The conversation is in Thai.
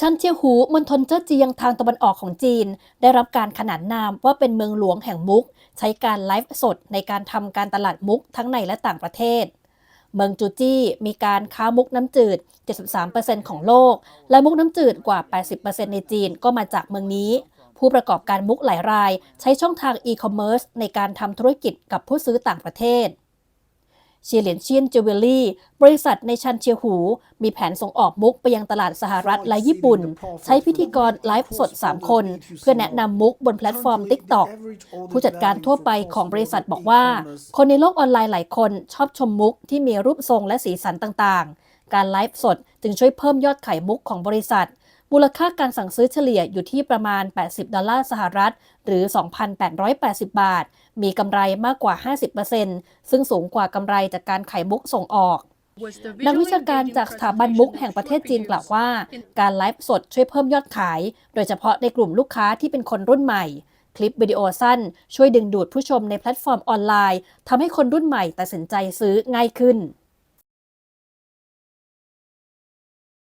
ชันเจียหูมณฑลเจ้อเจียงทางตะวันออกของจีน ได้รับการขนานนามว่าเป็นเมืองหลวงแห่งมุก ใช้การไลฟ์สดในการทำการตลาดมุกทั้งในและต่างประเทศ เมืองจูจี้มีการค้ามุกน้ำจืด 73%ของโลก และมุกน้ำจืดกว่า 80%ในจีนก็มาจากเมืองนี้ ผู้ประกอบการมุกหลายราย ใช้ช่องทางอีคอมเมิร์ซในการทำธุรกิจกับผู้ซื้อต่างประเทศ เชียเหลียนเชียนจิวเวลรี่ บริษัทในชันเชียหู มีแผนส่งออกมุกไปยังตลาดสหรัฐและญี่ปุ่น ใช้พิธีกรไลฟ์สด 3 คน เพื่อแนะนำมุกบนแพลตฟอร์ม TikTok ผู้จัดการทั่วไปของบริษัทบอกว่า คนในโลกออนไลน์หลายคนชอบชมมุกที่มีรูปทรงและสีสันต่างๆ การไลฟ์สดจึงช่วยเพิ่มยอดขายมุกของบริษัท มูลค่าการสั่งซื้อเฉลี่ยอยู่ที่ประมาณ 80 ดอลลาร์สหรัฐ หรือ 2,880 บาท มีกำไรมากกว่า 50%ซึ่งสูงกว่ากำไรจากการขายมุกส่งออกนักวิชาการจากสถาบันมุกแห่งประเทศจีนกล่าวว่า การไลฟ์สดช่วยเพิ่มยอดขาย โดยเฉพาะในกลุ่มลูกค้าที่เป็นคนรุ่นใหม่ คลิปวิดีโอสั้น ช่วยดึงดูดผู้ชมในแพลตฟอร์มออนไลน์ทำให้คนรุ่นใหม่ตัดสินใจซื้อง่ายขึ้น